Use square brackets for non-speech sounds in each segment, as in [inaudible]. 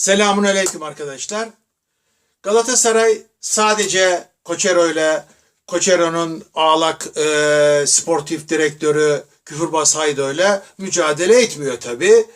Selamun aleyküm arkadaşlar. Galatasaray sadece Koçero ile Koçero'nun ağlak e, sportif direktörü Küfürbaz Haydo ile mücadele etmiyor tabi.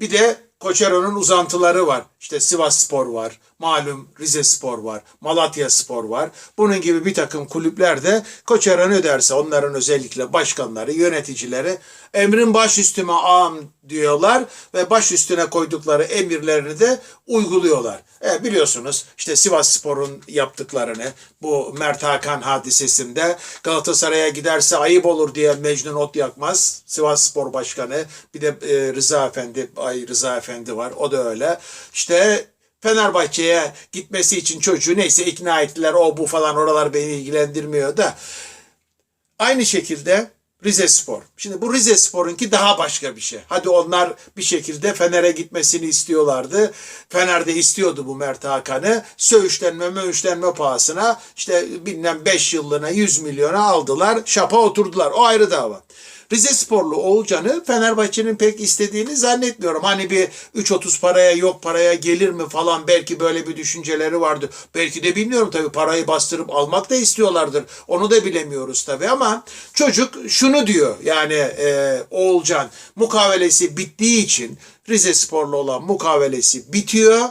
Bir de Koçero'nun uzantıları var. İşte Sivas Spor var, malum Rize Spor var, Malatya Spor var. Bunun gibi bir takım kulüpler de Koçero ne derse onların özellikle başkanları, yöneticileri emrin baş üstüme ağam diyorlar ve baş üstüne koydukları emirlerini de uyguluyorlar. E, biliyorsunuz işte Sivas Spor'un yaptıklarını bu Mert Hakan hadisesinde Galatasaray'a giderse ayıp olur diye Mecnun Ot yakmaz. Sivas Spor Başkanı bir de e, Rıza Efendi, Ay Rıza Efendi var o da öyle. İşte Fenerbahçe'ye gitmesi için çocuğu neyse ikna ettiler o bu falan oralar beni ilgilendirmiyor da Aynı şekilde Rize Spor. Şimdi bu Rize Spor'unki daha başka bir şey. Hadi onlar bir şekilde Fener'e gitmesini istiyorlardı. Fener de istiyordu bu Mert Hakan'ı. Söğüşlenme möğüşlenme pahasına işte bilmem 5 yıllığına 100 milyona aldılar. Şapa oturdular. O ayrı dava. Rize Sporlu Oğulcan'ı Fenerbahçe'nin pek istediğini zannetmiyorum. Hani bir 3.30 paraya yok paraya gelir mi falan belki böyle bir düşünceleri vardı. Belki de bilmiyorum tabii parayı bastırıp almak da istiyorlardır. Onu da bilemiyoruz tabii ama çocuk şunu diyor yani e, Oğulcan mukavelesi bittiği için Rize Sporlu olan mukavelesi bitiyor.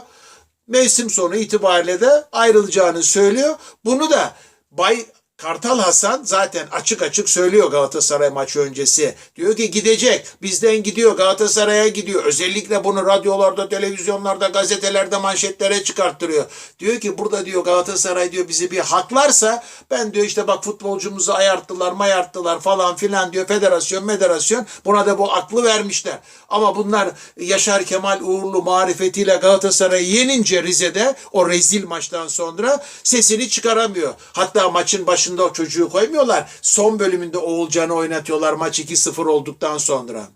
Mevsim sonu itibariyle de ayrılacağını söylüyor. Bunu da Bay Kartal Hasan zaten açık açık söylüyor Galatasaray maçı öncesi. Diyor ki gidecek. Bizden gidiyor. Galatasaray'a gidiyor. Özellikle bunu radyolarda, televizyonlarda, gazetelerde manşetlere çıkarttırıyor. Diyor ki burada diyor Galatasaray diyor bizi bir haklarsa ben diyor işte bak futbolcumuzu ayarttılar, mayarttılar falan filan diyor. Federasyon, federasyon buna da bu aklı vermişler. Ama bunlar Yaşar Kemal Uğurlu marifetiyle Galatasaray'ı yenince Rize'de o rezil maçtan sonra sesini çıkaramıyor. Hatta maçın başında çocuğu koymuyorlar. Son bölümünde Oğulcan'ı oynatıyorlar maç 2-0 olduktan sonra.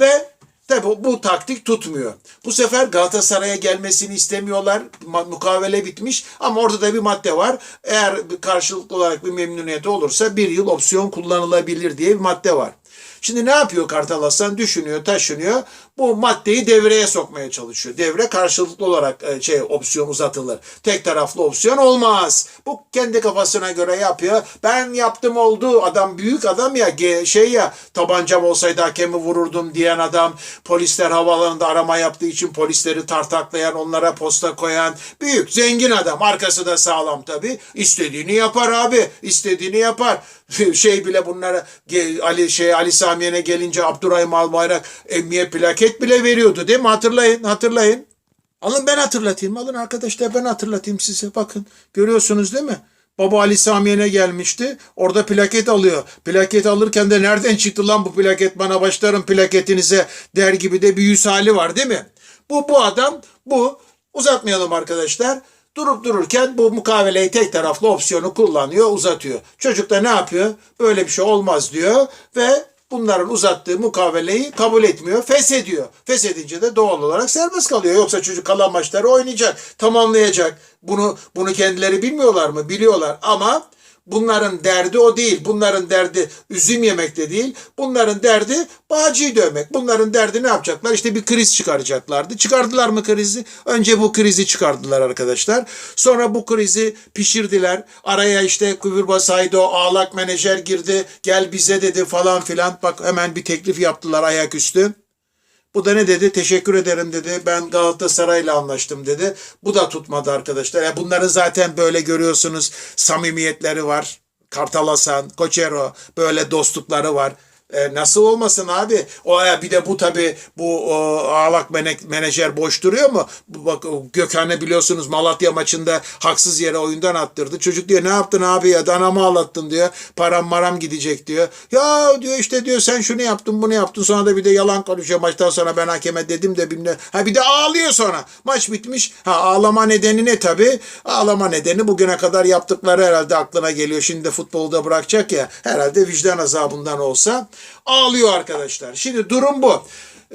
Ve tabi bu, taktik tutmuyor. Bu sefer Galatasaray'a gelmesini istemiyorlar. Mukavele bitmiş ama orada da bir madde var. Eğer karşılıklı olarak bir memnuniyeti olursa bir yıl opsiyon kullanılabilir diye bir madde var. Şimdi ne yapıyor Kartal Aslan? Düşünüyor, taşınıyor. Bu maddeyi devreye sokmaya çalışıyor. Devre karşılıklı olarak e, şey opsiyon uzatılır. Tek taraflı opsiyon olmaz. Bu kendi kafasına göre yapıyor. Ben yaptım oldu. Adam büyük adam ya şey ya tabancam olsaydı hakemi vururdum diyen adam. Polisler havaalanında arama yaptığı için polisleri tartaklayan, onlara posta koyan büyük zengin adam. Arkası da sağlam tabii. İstediğini yapar abi. İstediğini yapar. [laughs] Şey bile bunlara Ali şey Ali Samiye'ne gelince Abdurrahim Albayrak emniyet plaket bile veriyordu değil mi? Hatırlayın, hatırlayın. Alın ben hatırlatayım. Alın arkadaşlar ben hatırlatayım size. Bakın görüyorsunuz değil mi? Baba Ali Samiye'ne gelmişti. Orada plaket alıyor. Plaket alırken de nereden çıktı lan bu plaket bana başlarım plaketinize der gibi de bir yüz hali var değil mi? Bu bu adam bu. Uzatmayalım arkadaşlar. Durup dururken bu mukaveleyi tek taraflı opsiyonu kullanıyor, uzatıyor. Çocuk da ne yapıyor? Böyle bir şey olmaz diyor ve bunların uzattığı mukaveleyi kabul etmiyor, feshediyor. Feshedince de doğal olarak serbest kalıyor. Yoksa çocuk kalan maçları oynayacak, tamamlayacak. Bunu bunu kendileri bilmiyorlar mı? Biliyorlar ama Bunların derdi o değil. Bunların derdi üzüm yemek de değil. Bunların derdi bağcıyı dövmek. Bunların derdi ne yapacaklar? İşte bir kriz çıkaracaklardı. Çıkardılar mı krizi? Önce bu krizi çıkardılar arkadaşlar. Sonra bu krizi pişirdiler. Araya işte Küfürbaz Haydo ağlak menajer girdi. Gel bize dedi falan filan. Bak hemen bir teklif yaptılar ayaküstü. Bu da ne dedi? Teşekkür ederim dedi. Ben Galatasaray'la anlaştım dedi. Bu da tutmadı arkadaşlar. Yani bunların zaten böyle görüyorsunuz samimiyetleri var. Kartal Hasan, Koçero böyle dostlukları var. E, nasıl olmasın abi? O e, bir de bu tabi bu o, ağlak menajer boş duruyor mu? Bak Gökhan'ı biliyorsunuz Malatya maçında haksız yere oyundan attırdı. Çocuk diyor ne yaptın abi ya danamı ağlattın diyor. Param maram gidecek diyor. Ya diyor işte diyor sen şunu yaptın bunu yaptın sonra da bir de yalan konuşuyor. Maçtan sonra ben hakeme dedim de bilmem. Ha bir de ağlıyor sonra. Maç bitmiş. Ha ağlama nedeni ne tabi? Ağlama nedeni bugüne kadar yaptıkları herhalde aklına geliyor. Şimdi de futbolu da bırakacak ya. Herhalde vicdan azabından olsa ağlıyor arkadaşlar. Şimdi durum bu.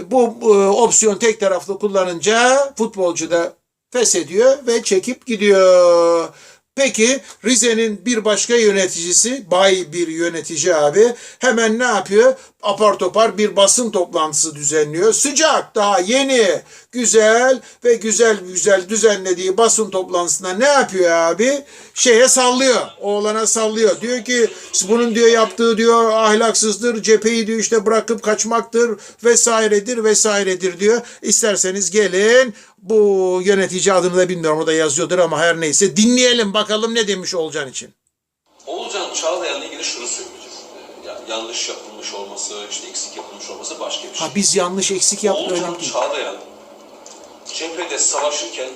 Bu e, opsiyon tek taraflı kullanınca futbolcu da feshediyor ve çekip gidiyor. Peki Rize'nin bir başka yöneticisi, bay bir yönetici abi hemen ne yapıyor? Apar topar bir basın toplantısı düzenliyor. Sıcak, daha yeni, güzel ve güzel güzel düzenlediği basın toplantısında ne yapıyor abi? Şeye sallıyor, oğlana sallıyor. Diyor ki bunun diyor yaptığı diyor ahlaksızdır, cepheyi diyor işte bırakıp kaçmaktır vesairedir vesairedir diyor. İsterseniz gelin bu yönetici adını da bilmiyorum o da yazıyordur ama her neyse dinleyelim bakalım ne demiş Olcan için. Oğulcan Çağlayan'la ilgili şunu söyleyeceğim. Ee, Ya, yanlış yapılmış olması, işte eksik yapılmış olması başka bir şey. Ha biz yanlış eksik yaptık öyle değil. Çağlayan cephede savaşırken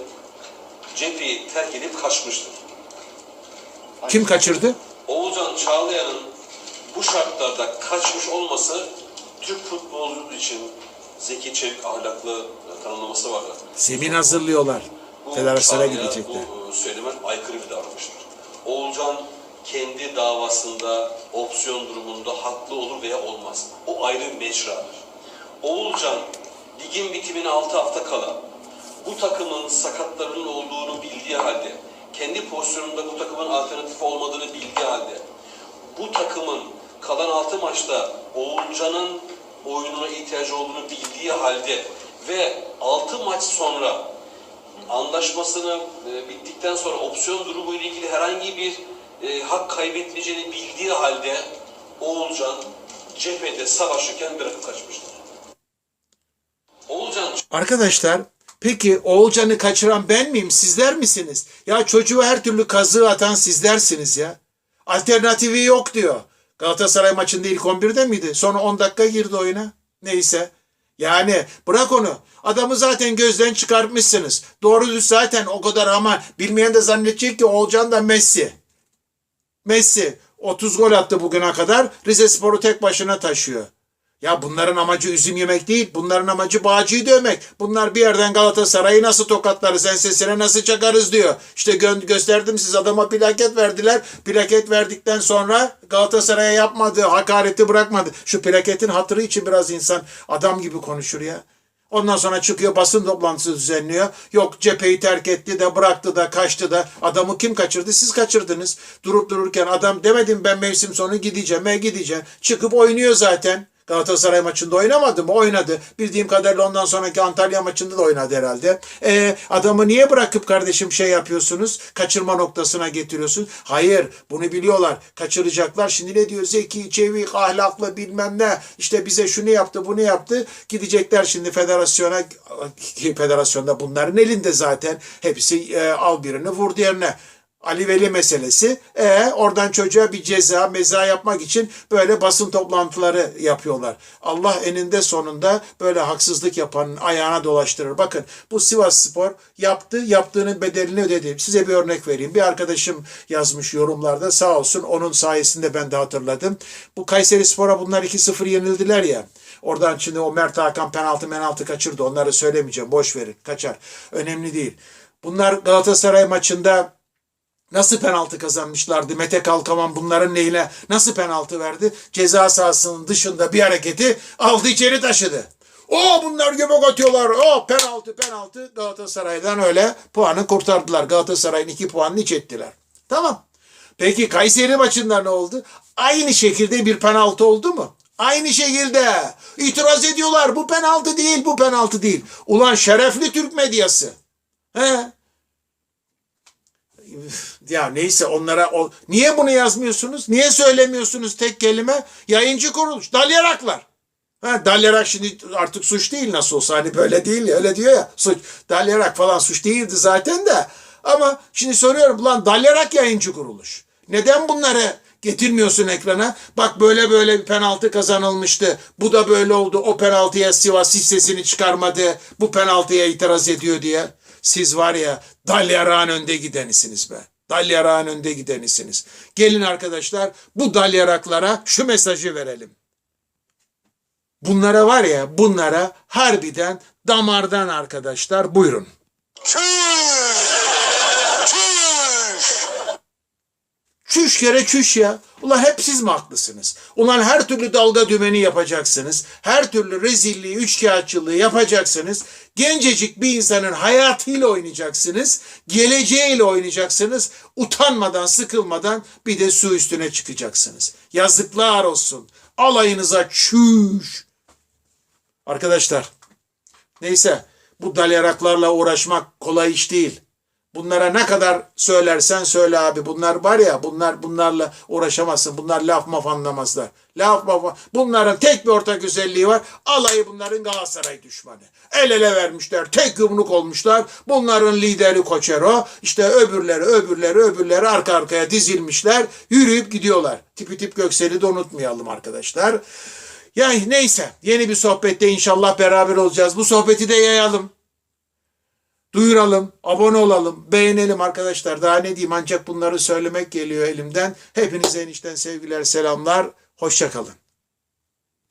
cepheyi terk edip kaçmıştır. Kim kaçırdı? Oğulcan Çağlayan'ın bu şartlarda kaçmış olması Türk futbolu için zeki, çevik, ahlaklı e, tanımlaması var. Zemin hazırlıyorlar. Federasyona gidecekler. Bu e, söyleme aykırı bir davranıştır. Oğulcan kendi davasında opsiyon durumunda haklı olur veya olmaz. O ayrı bir mecradır. Oğulcan ligin bitimine 6 hafta kala bu takımın sakatlarının olduğunu bildiği halde kendi pozisyonunda bu takımın alternatif olmadığını bildiği halde bu takımın kalan 6 maçta Oğulcan'ın oyununa ihtiyacı olduğunu bildiği halde ve 6 maç sonra anlaşmasını e, bittikten sonra opsiyon durumu ile ilgili herhangi bir e, hak kaybetmeyeceğini bildiği halde Oğulcan cephede savaşırken bırakıp kaçmıştır. Oğulcan Arkadaşlar peki Oğulcan'ı kaçıran ben miyim sizler misiniz? Ya çocuğu her türlü kazığı atan sizlersiniz ya. Alternatifi yok diyor. Galatasaray maçında ilk 11'de miydi? Sonra 10 dakika girdi oyuna. Neyse. Yani bırak onu. Adamı zaten gözden çıkartmışsınız. Doğru düz zaten o kadar ama bilmeyen de zannedecek ki Oğulcan da Messi. Messi 30 gol attı bugüne kadar. Rize Spor'u tek başına taşıyor. Ya bunların amacı üzüm yemek değil. Bunların amacı Bağcı'yı dövmek. Bunlar bir yerden Galatasaray'ı nasıl tokatlarız, ensesine nasıl çakarız diyor. İşte gö- gösterdim siz adama plaket verdiler. Plaket verdikten sonra Galatasaray'a yapmadığı hakareti bırakmadı. Şu plaketin hatırı için biraz insan adam gibi konuşur ya. Ondan sonra çıkıyor basın toplantısı düzenliyor. Yok cepheyi terk etti de bıraktı da kaçtı da. Adamı kim kaçırdı? Siz kaçırdınız. Durup dururken adam demedim ben mevsim sonu gideceğim. E gideceğim. Çıkıp oynuyor zaten. Galatasaray maçında oynamadı mı? Oynadı. Bildiğim kadarıyla ondan sonraki Antalya maçında da oynadı herhalde. E, adamı niye bırakıp kardeşim şey yapıyorsunuz? Kaçırma noktasına getiriyorsun. Hayır. Bunu biliyorlar. Kaçıracaklar. Şimdi ne diyor? Zeki, çevik, ahlaklı bilmem ne. İşte bize şunu yaptı, bunu yaptı. Gidecekler şimdi federasyona. Federasyonda bunların elinde zaten. Hepsi e, al birini vur diğerine. Ali Veli meselesi. E, oradan çocuğa bir ceza, meza yapmak için böyle basın toplantıları yapıyorlar. Allah eninde sonunda böyle haksızlık yapanın ayağına dolaştırır. Bakın bu Sivas Spor yaptı, yaptığının bedelini ödedi. Size bir örnek vereyim. Bir arkadaşım yazmış yorumlarda sağ olsun onun sayesinde ben de hatırladım. Bu Kayseri Spor'a bunlar 2-0 yenildiler ya. Oradan şimdi o Mert Hakan penaltı menaltı kaçırdı. Onları söylemeyeceğim. Boş verin. Kaçar. Önemli değil. Bunlar Galatasaray maçında Nasıl penaltı kazanmışlardı? Mete Kalkaman bunların neyine nasıl penaltı verdi? Ceza sahasının dışında bir hareketi aldı içeri taşıdı. O bunlar göbek atıyorlar. O penaltı penaltı Galatasaray'dan öyle puanı kurtardılar. Galatasaray'ın iki puanını iç ettiler. Tamam. Peki Kayseri maçında ne oldu? Aynı şekilde bir penaltı oldu mu? Aynı şekilde itiraz ediyorlar. Bu penaltı değil, bu penaltı değil. Ulan şerefli Türk medyası. He? Ya neyse onlara o niye bunu yazmıyorsunuz? Niye söylemiyorsunuz tek kelime? Yayıncı kuruluş, dalyaraklar. Ha, dalyarak şimdi artık suç değil nasıl olsa hani böyle değil ya öyle diyor ya suç. Dalyarak falan suç değildi zaten de. Ama şimdi soruyorum ulan dalyarak yayıncı kuruluş. Neden bunları getirmiyorsun ekrana? Bak böyle böyle bir penaltı kazanılmıştı. Bu da böyle oldu. O penaltıya Sivas hiç sesini çıkarmadı. Bu penaltıya itiraz ediyor diye. Siz var ya dalyarağın önde gidenisiniz be. Dalyarağın önde gidenisiniz. Gelin arkadaşlar bu dalyaraklara şu mesajı verelim. Bunlara var ya bunlara harbiden damardan arkadaşlar buyurun. Çüş kere çüş ya. Ulan hep siz mi haklısınız? Ulan her türlü dalga dümeni yapacaksınız. Her türlü rezilliği, üçkağıtçılığı yapacaksınız. Gencecik bir insanın hayatıyla oynayacaksınız. Geleceğiyle oynayacaksınız. Utanmadan, sıkılmadan bir de su üstüne çıkacaksınız. Yazıklar olsun. Alayınıza çüş. Arkadaşlar neyse bu dalyaraklarla uğraşmak kolay iş değil. Bunlara ne kadar söylersen söyle abi. Bunlar var ya bunlar bunlarla uğraşamazsın. Bunlar laf maf anlamazlar. Laf maf Bunların tek bir ortak özelliği var. Alayı bunların Galatasaray düşmanı. El ele vermişler. Tek yumruk olmuşlar. Bunların lideri Koçero. İşte öbürleri öbürleri öbürleri arka arkaya dizilmişler. Yürüyüp gidiyorlar. Tipi tip Göksel'i de unutmayalım arkadaşlar. Yani neyse yeni bir sohbette inşallah beraber olacağız. Bu sohbeti de yayalım duyuralım, abone olalım, beğenelim arkadaşlar. Daha ne diyeyim ancak bunları söylemek geliyor elimden. Hepinize enişten sevgiler, selamlar. Hoşçakalın.